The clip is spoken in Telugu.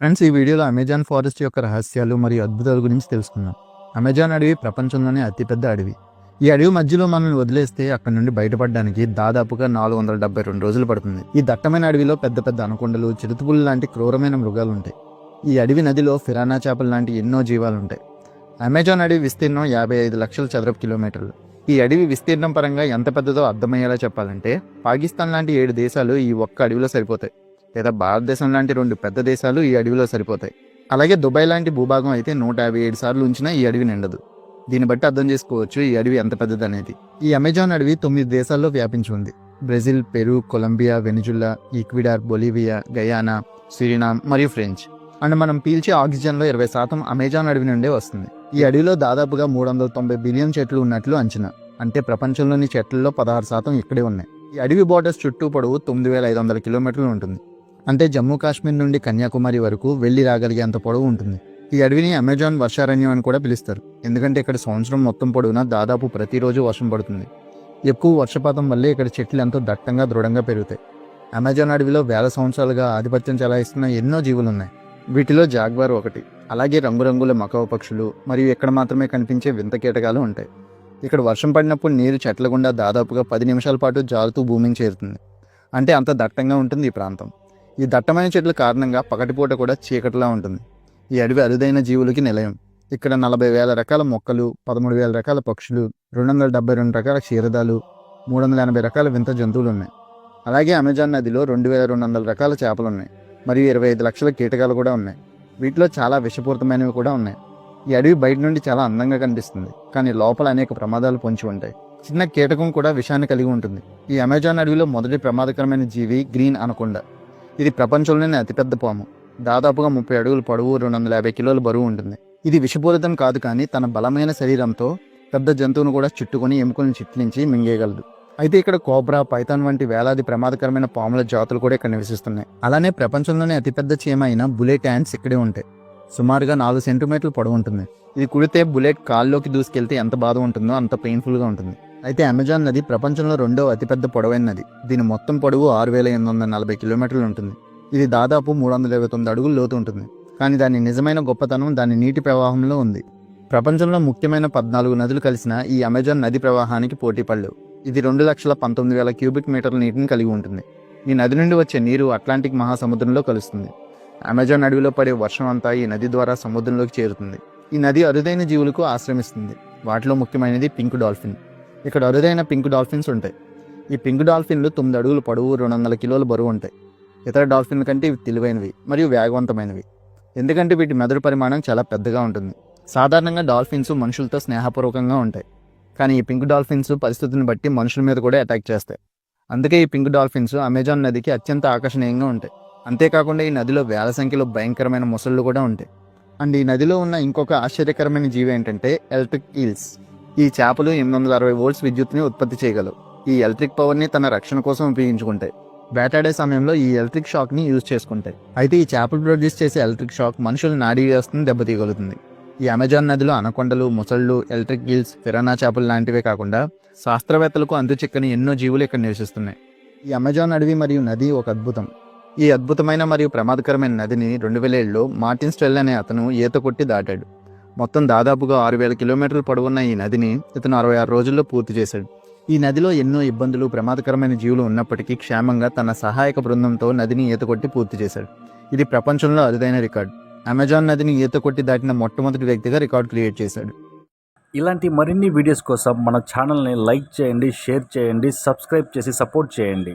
ఫ్రెండ్స్ ఈ వీడియోలో అమెజాన్ ఫారెస్ట్ యొక్క రహస్యాలు మరియు అద్భుతాల గురించి తెలుసుకుందాం. అమెజాన్ అడవి ప్రపంచంలోనే అతిపెద్ద అడవి. ఈ అడవి మధ్యలో మనల్ని వదిలేస్తే అక్కడ నుండి బయటపడడానికి దాదాపుగా నాలుగు వందల డెబ్బై రెండు రోజులు పడుతుంది. ఈ దట్టమైన అడవిలో పెద్ద పెద్ద అనుకొండలు చిరుతపులు లాంటి క్రూరమైన మృగాలు ఉంటాయి. ఈ అడవి నదిలో ఫిరానా చేపలు లాంటి ఎన్నో జీవాలు ఉంటాయి. అమెజాన్ అడవి విస్తీర్ణం యాభై ఐదు లక్షల చదరపు కిలోమీటర్లు. ఈ అడవి విస్తీర్ణం పరంగా ఎంత పెద్దదో అర్థమయ్యేలా చెప్పాలంటే పాకిస్తాన్ లాంటి ఏడు దేశాలు ఈ ఒక్క అడవిలో సరిపోతాయి. లేదా భారతదేశం లాంటి రెండు పెద్ద దేశాలు ఈ అడవిలో సరిపోతాయి. అలాగే దుబాయ్ లాంటి భూభాగం అయితే నూట యాభై ఏడు సార్లు ఉంచినా ఈ అడవి నిండదు. దీన్ని బట్టి అర్థం చేసుకోవచ్చు ఈ అడవి ఎంత పెద్దదనేది. ఈ అమెజాన్ అడవి తొమ్మిది దేశాల్లో వ్యాపించి ఉంది. Brazil Peru Colombia Venezuela Ecuador Bolivia Guyana Suriname మరియు ఫ్రెంచ్. అండ్ మనం పీల్చే ఆక్సిజన్లో ఇరవై శాతం అమెజాన్ అడవి నుండే వస్తుంది. ఈ అడవిలో దాదాపుగా మూడు వందల తొంభై బిలియన్ చెట్లు ఉన్నట్లు అంచనా. అంటే ప్రపంచంలోని చెట్లలో పదహారు శాతం ఇక్కడే ఉన్నాయి. ఈ అడవి బోర్డర్స్ చుట్టూ పొడవు తొమ్మిది వేల ఐదు వందల కిలోమీటర్లు ఉంటుంది. అంటే జమ్మూ కాశ్మీర్ నుండి కన్యాకుమారి వరకు వెళ్ళి రాగలిగేంత పొడవు ఉంటుంది. ఈ అడవిని అమెజాన్ వర్షారణ్యం అని కూడా పిలుస్తారు. ఎందుకంటే ఇక్కడ సంవత్సరం మొత్తం పొడవునా దాదాపు ప్రతిరోజు వర్షం పడుతుంది. ఎక్కువ వర్షపాతం వల్లే ఇక్కడ చెట్లు ఎంతో దట్టంగా దృఢంగా పెరుగుతాయి. అమెజాన్ అడవిలో వేల సంవత్సరాలుగా ఆధిపత్యం చెలాయిస్తున్న ఎన్నో జీవులు ఉన్నాయి వీటిలో జాగ్వార్ ఒకటి అలాగే రంగురంగుల మకవ పక్షులు మరియు ఇక్కడ మాత్రమే కనిపించే వింత కీటకాలు ఉంటాయి. ఇక్కడ వర్షం పడినప్పుడు నీరు చెట్ల గుండా దాదాపుగా పది నిమిషాల పాటు జారుతూ భూమిని చేరుతుంది. అంటే అంత దట్టంగా ఉంటుంది ఈ ప్రాంతం. ఈ దట్టమైన చెట్ల కారణంగా పగటిపూట కూడా చీకటిలా ఉంటుంది. ఈ అడవి అరుదైన జీవులకి నిలయం. ఇక్కడ నలభై వేల రకాల మొక్కలు పదమూడు వేల రకాల పక్షులు రెండు వందల డెబ్బై రెండు రకాల క్షీరదాలు మూడు వందల ఎనభై రకాల వింత జంతువులు ఉన్నాయి అలాగే అమెజాన్ నదిలో రెండు వేల రెండు వందల రకాల చేపలు ఉన్నాయి మరియు ఇరవై ఐదు లక్షల కీటకాలు కూడా ఉన్నాయి. వీటిలో చాలా విషపూరితమైనవి కూడా ఉన్నాయి. ఈ అడవి బయట నుండి చాలా అందంగా కనిపిస్తుంది. కానీ లోపల అనేక ప్రమాదాలు పొంచి ఉంటాయి. చిన్న కీటకం కూడా విషాన్ని కలిగి ఉంటుంది. ఈ అమెజాన్ అడవిలో మొదటి ప్రమాదకరమైన జీవి గ్రీన్ అనకొండ. ఇది ప్రపంచంలోనే అతిపెద్ద పాము. దాదాపుగా ముప్పై అడుగుల పొడవు రెండు వందల యాభై కిలోల బరువు ఉంటుంది. ఇది విషపూరితం కాదు కానీ తన బలమైన శరీరంతో పెద్ద జంతువును కూడా చుట్టుకొని ఎముకలను చిట్లించి మింగేయగలదు. అయితే ఇక్కడ కోబ్రా పైథాన్ వంటి వేలాది ప్రమాదకరమైన పాముల జాతులు కూడా ఇక్కడ నివసిస్తున్నాయి. అలానే ప్రపంచంలోనే అతిపెద్ద చీమ అయిన బుల్లెట్ యాండ్స్ ఇక్కడే ఉంటాయి సుమారుగా నాలుగు సెంటీమీటర్లు పొడవు ఉంటుంది. ఇది కుడితే బుల్లెట్ కాల్లోకి దూసుకెళ్తే ఎంత బాధ ఉంటుందో అంత పెయిన్ఫుల్గా ఉంటుంది. అయితే అమెజాన్ నది ప్రపంచంలో రెండో అతిపెద్ద పొడవైన నది. దీని మొత్తం పొడవు ఆరు వేల ఎనిమిది వందల నలభై కిలోమీటర్లు ఉంటుంది. ఇది దాదాపు మూడు వందల ఇరవై తొమ్మిది అడుగులు లోతు ఉంటుంది. కానీ దాని నిజమైన గొప్పతనం దాని నీటి ప్రవాహంలో ఉంది. ప్రపంచంలో ముఖ్యమైన పద్నాలుగు నదులు కలిసిన ఈ అమెజాన్ నది ప్రవాహానికి పోటీ పడలేవు. ఇది రెండు లక్షల పంతొమ్మిది వేల క్యూబిక్ మీటర్ల నీటిని కలిగి ఉంటుంది. ఈ నది నుండి వచ్చే నీరు అట్లాంటిక్ మహాసముద్రంలో కలుస్తుంది. అమెజాన్ అడవిలో పడే వర్షం అంతా ఈ నది ద్వారా సముద్రంలోకి చేరుతుంది. ఈ నది అరుదైన జీవులకు ఆశ్రమిస్తుంది. వాటిలో ముఖ్యమైనది పింక్ డాల్ఫిన్. ఇక్కడ అరుదైన పింక్ డాల్ఫిన్స్ ఉంటాయి. ఈ పింక్ డాల్ఫిన్లు తొమ్మిది అడుగులు పొడవు రెండు వందల కిలోల బరువు ఉంటాయి. ఇతర డాల్ఫిన్ల కంటే ఇవి తెలివైనవి మరియు వేగవంతమైనవి. ఎందుకంటే వీటి మెదడు పరిమాణం చాలా పెద్దగా ఉంటుంది. సాధారణంగా డాల్ఫిన్స్ మనుషులతో స్నేహపూర్వకంగా ఉంటాయి. కానీ ఈ పింక్ డాల్ఫిన్స్ పరిస్థితిని బట్టి మనుషుల మీద కూడా అటాక్ చేస్తాయి. అందుకే ఈ పింక్ డాల్ఫిన్స్ అమెజాన్ నదికి అత్యంత ఆకర్షణీయంగా ఉంటాయి. అంతేకాకుండా ఈ నదిలో వేల సంఖ్యలో భయంకరమైన మొసళ్ళు కూడా ఉంటాయి. అండ్ ఈ నదిలో ఉన్న ఇంకొక ఆశ్చర్యకరమైన జీవి ఏంటంటే ఎలక్ట్రిక్ ఈల్స్. ఈ చేపలు ఎనిమిది వందల అరవై వోల్ట్స్ విద్యుత్ని ఉత్పత్తి చేయగలవు. ఈ ఎలక్ట్రిక్ పవర్ని తన రక్షణ కోసం ఉపయోగించుకుంటాయి. వేటాడే సమయంలో ఈ ఎలక్ట్రిక్ షాక్ని యూజ్ చేసుకుంటాయి. అయితే ఈ చేపలు ప్రొడ్యూస్ చేసే ఎలక్ట్రిక్ షాక్ మనుషుల నాడీ వ్యవస్థను దెబ్బతీయగలుగుతుంది. ఈ అమెజాన్ నదిలో అనకొండలు ముసళ్ళు ఎలక్ట్రిక్ గిల్స్ ఫిరానా చేపలు లాంటివే కాకుండా శాస్త్రవేత్తలకు చిక్కని ఎన్నో జీవులు ఇక్కడ నివసిస్తున్నాయి. ఈ అమెజాన్ అడవి మరియు నది ఒక అద్భుతం. ఈ అద్భుతమైన మరియు ప్రమాదకరమైన నదిని రెండు వేల ఏళ్ళలో మార్టిన్ స్టెల్ అనే అతను ఈత కొట్టి దాటాడు. మొత్తం దాదాపుగా ఆరు వేల కిలోమీటర్లు పొడవున్న ఈ నదిని ఇతను అరవై ఆరు రోజుల్లో పూర్తి చేశాడు. ఈ నదిలో ఎన్నో ఇబ్బందులు ప్రమాదకరమైన జీవులు ఉన్నప్పటికీ క్షేమంగా తన సహాయక బృందంతో నదిని ఈత కొట్టి పూర్తి చేశాడు. ఇది ప్రపంచంలో అరుదైన రికార్డు. అమెజాన్ నదిని ఈత కొట్టి దాటిన మొట్టమొదటి వ్యక్తిగా రికార్డు క్రియేట్ చేశాడు. ఇలాంటి మరిన్ని వీడియోస్ కోసం మన ఛానల్ని లైక్ చేయండి షేర్ చేయండి సబ్స్క్రైబ్ చేసి సపోర్ట్ చేయండి.